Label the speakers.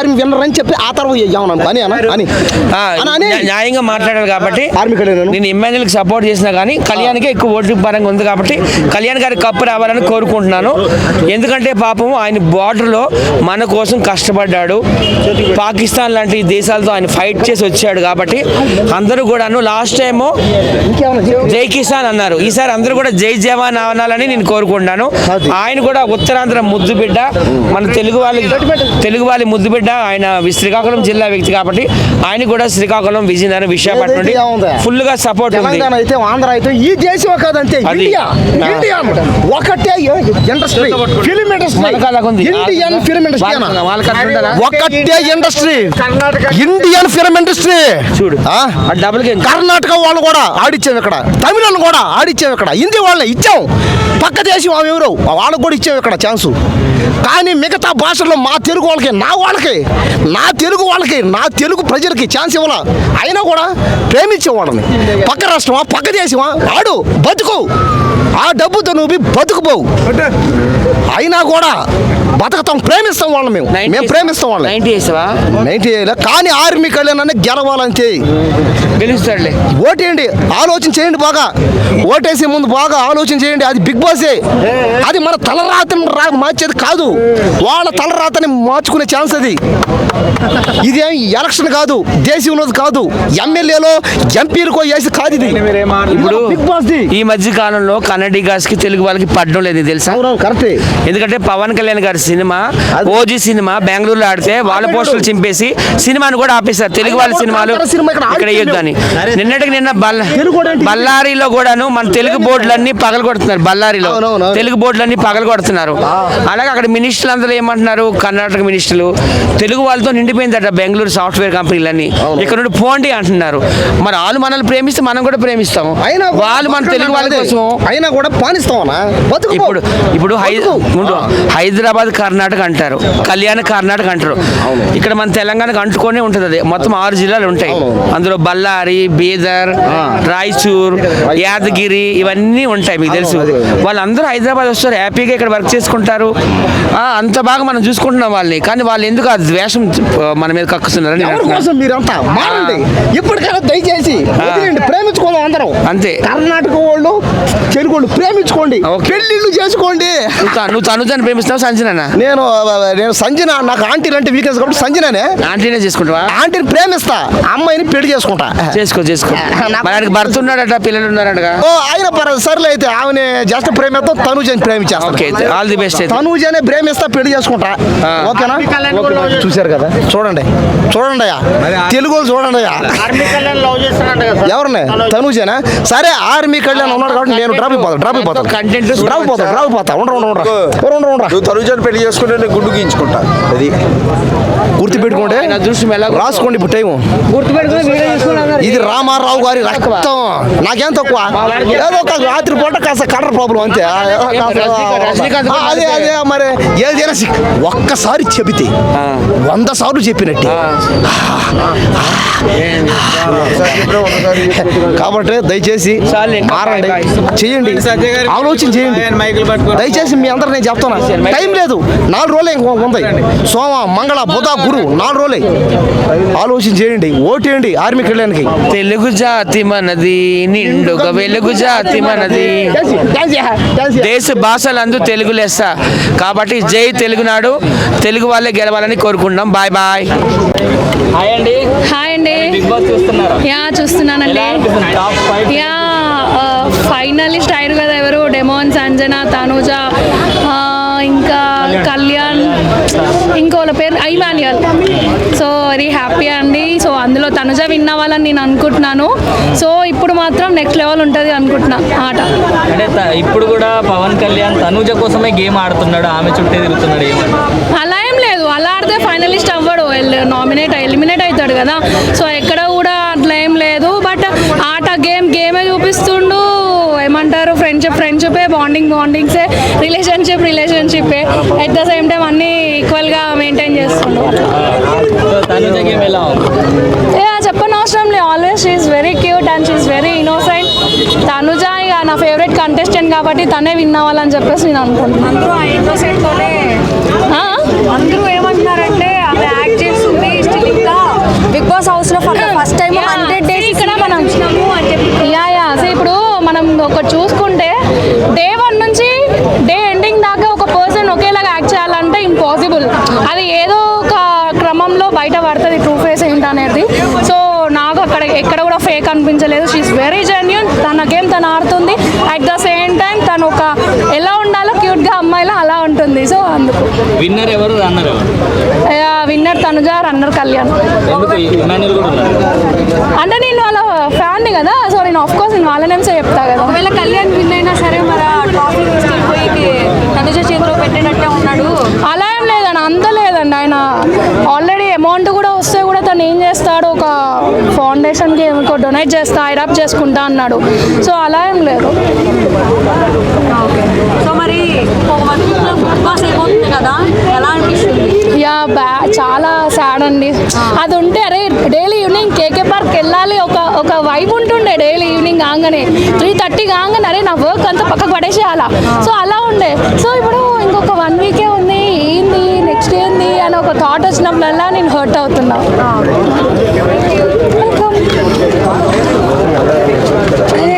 Speaker 1: Army winner అని చెప్పి ఆ తర్వాత అని
Speaker 2: న్యాయంగా మాట్లాడారు కాబట్టి
Speaker 1: ఆర్మీ
Speaker 2: నేను ఎమ్మెల్యేలకు సపోర్ట్ చేసినా కానీ కళ్యాణ్కే ఎక్కువ ఓటు పరంగా ఉంది కాబట్టి కళ్యాణ్ గారి కప్పు రావాలని కోరుకుంటున్నాను. ఎందుకంటే పాపం ఆయన బార్డర్లో మన కోసం కష్టపడ్డాడు. పాకిస్తాన్ లాంటి దేశాలతో ఆయన ఫైట్ చేసి వచ్చాడు కాబట్టి అందరూ కూడాను లాస్ట్ టైము జై కిసాన్ అన్నారు. ఈసారి అందరూ కూడా జై జవాన్ అనాలని నేను కోరుకుంటున్నాను. ఆయన కూడా ఉత్తరాంధ్ర ముద్దు బిడ్డ. మన తెలుగు వాళ్ళకి తెలుగు వాళ్ళ ముద్దు బిడ్డ ఆయన వి- శ్రీకాకుళం జిల్లా వ్యక్తి కాబట్టి ఆయన కూడా శ్రీకాకుళం విజయనగరం విశాఖపట్నం నుండి? ఫుల్గా సపోర్ట్ ఉంది.
Speaker 1: తెలంగాణ అయితే ఆంధ్ర అయితే ఈ దేశం
Speaker 2: అది.
Speaker 1: ఇండియా. ఇండియా ఒకటే industry. Film industry. Indian film industry? ఒకటే ఇండస్ట్రీ. Indian film industry.
Speaker 2: చూడు. డబుల్ గేమ్
Speaker 1: కర్ణాటక వాళ్ళు కూడా ఆడిచ్చాం ఇక్కడ. తమిళను కూడా ఆడిచ్చాం ఇక్కడ. హిందీ వాళ్ళని ఇచ్చాం. పక్క దేశం ఆమె ఎవరు వాళ్ళకు కూడా ఇచ్చాం ఇక్కడ ఛాన్సు. కానీ మిగతా భాషల్లో మా తెలుగు వాళ్ళకి నా వాళ్ళకి. నా తెలుగు వాళ్ళకి నా తెలుగు ప్రజలకి ఛాన్స్ ఇవ్వాల? అయినా కూడా ప్రేమించే వాళ్ళని. పక్క రాష్ట్రమా పక్క దేశమా? ఆడు బతుకు. ఆ డబ్బుతో నువ్వు బతుకుపోవు. అయినా కూడా బతుకుతాం ప్రేమిస్తాం వాళ్ళని మేము. మేము ప్రేమిస్తాం వాళ్ళని.
Speaker 2: నైన్టీ
Speaker 1: కానీ ఆర్మీ కళ్యాణ్ గెలవాలంతే
Speaker 2: గెలుస్తాడులే.
Speaker 1: ఓటేయండి ఆలోచన చేయండి బాగా. ఓటేసే ముందు బాగా ఆలోచన చేయండి. అది బిగ్ బాసే అది మన తలరాతని రా మార్చేది కాదు. వాళ్ళ తలరాతని మార్చుకునే ఛాన్స్ అది. ఇదేం ఎలక్షన్ కాదు దేశంలోది కాదు. ఎమ్మెల్యేలో ఎంపీలకో వేసి కాదు ఇది.
Speaker 2: ఇప్పుడు ఈ మధ్య కాలంలో కన్నడిగాస్కి తెలుగు వాళ్ళకి పడడం లేదు తెలుసా?
Speaker 1: కరెక్టే.
Speaker 2: ఎందుకంటే పవన్ కళ్యాణ్ గారి సినిమా ఓజీ సినిమా బెంగళూరులో ఆడితే వాళ్ళ పోస్టులు చింపేసి సినిమాను కూడా ఆపేశారు. తెలుగు వాళ్ళ సినిమాలు
Speaker 1: ఇక్కడ
Speaker 2: వేయొద్దని నిన్నటికి నిన్న బల్ల
Speaker 1: తెలుగు కూడా ఏంటి?
Speaker 2: బళ్ళారిలో కూడాను మన తెలుగు బోర్డులన్నీ పగల కొడుతున్నారు
Speaker 1: అవునవును.
Speaker 2: తెలుగు బోర్డులన్నీ పగల కొడుతున్నారు అలాగే అక్కడ మినిస్టర్లు అందరూ ఏమంటున్నారు? కర్ణాటక మినిస్టర్లు తెలుగు వాళ్ళతో నిండిపోయిందట బెంగళూరు సాఫ్ట్వేర్ కంపెనీలన్నీ. ఇక్కడ నుండి పోండి అంటున్నారు. మరి వాళ్ళు మనల్ని ప్రేమిస్తే మనం కూడా ప్రేమిస్తాం
Speaker 1: అయినా
Speaker 2: వాళ్ళు మన తెలుగు వాళ్ళ. కోసం
Speaker 1: అయినా కూడా పానిస్తామన్నా బతుకు
Speaker 2: ఇప్పుడు ఇప్పుడు. హైదరాబాద్ కర్ణాటక అంటారు. కళ్యాణ కర్ణాటక అంటారు. ఇక్కడ మన తెలంగాణకు అంటుకొనే ఉంటుంది అది. మొత్తం ఆరు జిల్లాలు ఉంటాయి. అందులో బళ్ళారి బీదర్ రాయచూర్ యాదగిరి ఇవన్నీ ఉంటాయి మీకు తెలుసు. వాళ్ళందరూ హైదరాబాద్ వస్తారు. హ్యాపీగా ఇక్కడ వర్క్ చేసుకుంటారు. అంత బాగా మనం చూసుకుంటున్నాం వాళ్ళని. కానీ వాళ్ళు ఎందుకు ఆ ద్వేషం మన మీద అంటున్నాను.
Speaker 1: కోసం మీరంతా మారండి ఇప్పటికైనా దయచేసి ప్రేమించుకోదాం అందరం
Speaker 2: అంతే.
Speaker 1: కర్ణాటక వాళ్ళు వాళ్ళు ప్రేమించుకోండి
Speaker 2: ఓకే.
Speaker 1: చేసుకోండి.
Speaker 2: నువ్వు తనుజాన్ని ప్రేమిస్తావు సంజనా
Speaker 1: నేను నేను సంజన నాకు ఆంటీలు అంటే వీకెన్స్ కాబట్టి సంజననే.
Speaker 2: ఆంటీనే చేసుకుంటావా?
Speaker 1: ఆంటీని ప్రేమిస్తా అమ్మాయిని పెళ్ళి చేసుకుంటా.
Speaker 2: చేసుకో చేసుకో. మరి ఆయనకి భర్త ఉన్నాడట పిల్లలు ఉన్నారటగా?
Speaker 1: ఓ ఆయన పర్వాలేదు సర్లే అయితే ఆమె జస్ట్ ప్రేమిస్తాం తనుజని ప్రేమించేస్తా.
Speaker 2: ఓకే ఆల్ ది బెస్ట్
Speaker 1: తనుజనే ప్రేమిస్తా పెళ్ళి చేసుకుంటా. ఓకేనా? ఓకే. చూశారు కదా? చూడండి చూడండి అయ్యా. తెలుగు చూడండి అయ్యా. ఎవరిని? తనుజేనా. సరే ఆర్మీ కళ్యాణ్ ఉన్నాడు కాబట్టి నేను డ్రాప్ అయిపోతా డ్రాప్ అయిపోతా.
Speaker 2: Content
Speaker 1: డ్రాప్ అయిపోతా. డ్రాప్ అయిపోతా ఉండరా ఉండరా ఉండరా ఉండరా ఉండరా
Speaker 3: నువ్వు తనుజాన్ని పెళ్ళి చేసుకుంటే నేను గుండు గీయించుకుంటా. అది
Speaker 1: గుర్తు పెట్టుకోండి
Speaker 2: ఆయన అదృష్టం ఎలా
Speaker 1: రాసుకోండి ఇప్పుడు టైం ఇది రామారావు గారి రక్తం. నాకేం తక్కువ? ఏదో ఒక రాత్రి పూట కాస్త కలర్ ప్రాబ్లం అంతే. అదే అదే మరి ఏదైనా ఒక్కసారి చెబితే వంద సార్లు చెప్పినట్టే. కాబట్టి దయచేసి మారండి. చేయండి. ఆలోచన చేయండి. దయచేసి మీ అందరు నేను చెప్తాను టైం లేదు. నాలుగు రోజులే ఇంకో ఉంది. సోమ మంగళ బుధ గురు నాలుగు రోజులే. ఆలోచన చేయండి. ఓటేయండి ఆర్మీ కళ్యాణ్కి.
Speaker 2: తెలుగు జాతి మనది నిండుగా వెలుగు జాతి మనది. దేశ భాషలందు తెలుగు లెస్స కాబట్టి జై తెలుగునాడు. తెలుగు వాళ్ళే గెలవాలని కోరుకుంటున్నాం. Bye bye. హాయ్ అండి.
Speaker 4: హాయ్ అండి.
Speaker 2: బిగ్ బాస్ చూస్తున్నారా?
Speaker 4: యా చూస్తున్నానండి. యా ఫైనలిస్ట్ అయ్యారు కదా ఎవరు డెమోన్ సంజన తనుజ ఇంకా కళ్యాణ్ ఇంకోళ్ళ పేరు ఐమాన్యుయల్ సో వెరీ హ్యాపీ అండి. సో అందులో తనుజ విన్ అవ్వాలని నేను అనుకుంటున్నాను. సో ఇప్పుడు మాత్రం నెక్స్ట్ లెవెల్ ఉంటుంది అనుకుంటున్నా ఆట.
Speaker 5: అంటే ఇప్పుడు కూడా పవన్ కళ్యాణ్ తనూజ కోసమే గేమ్ ఆడుతున్నాడు ఆమె చుట్టే తిరుగుతున్నాడు
Speaker 4: అలా ఏం లేదు. అలా ఆడితే ఫైనలిస్ట్ అవ్వడు. నామినేట్ ఎలిమినేట్ అవుతాడు కదా. సో ఎక్కడ కూడా అట్లా ఏం లేదు బట్ ఆట గేమ్ గేమే చూపిస్తుండు ఏమంటారు ఫ్రెండ్షిప్ ఫ్రెండ్షిపే బాండింగ్ బాండింగ్సే రిలేషన్షిప్ రిలేషన్షిప్పే అట్ ద సేమ్ టైం అన్నీ ఈక్వల్గా మెయింటైన్ యా చెప్పని అవసరం లేదు always she's very cute and she's very innocent Tanuja ఇక నా ఫేవరెట్ కంటెస్టెంట్ కాబట్టి తనే విన్ అవ్వాలని చెప్పేసి నేను అనుకుంటున్నాను
Speaker 6: అందరూ ఆ ఇన్నోసెంట్తోనే అందరూ ఏమంటున్నారంటే ఆమె యాక్ట్ చేసి
Speaker 4: డే వన్ నుంచి డే ఎండింగ్ దాకా ఒక పర్సన్ ఒకేలాగా యాక్ట్ చేయాలంటే ఇంపాసిబుల్ అది ఏదో ఒక క్రమంలో బయట పడుతుంది ట్రూ ఫేస్ ఏంటనేది సో నాకు అక్కడ ఎక్కడ కూడా ఫేక్ అనిపించలేదు షీఈస్ వెరీ జెన్యున్ తన గేమ్ తను ఆడుతుంది. అట్ ద సేమ్ టైం తను ఒక ఎలా ఉండాలో క్యూట్గా అమ్మాయిలా అలా ఉంటుంది. సో అందుకు.
Speaker 5: విన్నర్ ఎవరు? రన్నర్ ఎవరు?
Speaker 4: Winner Tanuja runner Kalyan. అంటే నేను వాళ్ళ ఫ్యాన్ని కదా. సో నేను ఆఫ్ కోర్స్ నేను వాళ్ళ నేమ్సే చెప్తా కదా.
Speaker 6: ఒకవేళ కళ్యాణ్ విన్ అయినా సరే మరి ఆ ట్రాఫీ తీసుకెళ్ళిపోయి తనుజ చేతిలో పెట్టినట్టే ఉన్నాడు.
Speaker 4: అలా ఏం లేదండి అంత లేదండి ఆయన. ఆల్రెడీ అమౌంట్ కూడా వస్తే తను ఏం చేస్తాడు ఒక ఫౌండేషన్కి ఏమికో డొనేట్ చేస్తా ఐడప్ చేసుకుంటా అన్నాడు. సో అలా ఏం లేదు.
Speaker 6: సో మరి కదా? ఎలా
Speaker 4: యా బ్యా చాలా సాడ్ అండి. అది ఉంటే అరే డైలీ ఈవినింగ్ కేకే పార్క్ వెళ్ళాలి ఒక ఒక వైబ్ ఉంటుండే డైలీ ఈవినింగ్ కాగానే. త్రీ థర్టీ కాగానే అరే నా వర్క్ అంతా పక్కకు పడేసేయాలా? సో అలా ఉండే. సో ఇప్పుడు ఇంకొక వన్ వీకే ఉంది ఏంది నెక్స్ట్ ఏంది అని ఒక థాట్ వచ్చినప్పుడల్లా నేను హర్ట్ అవుతున్నా.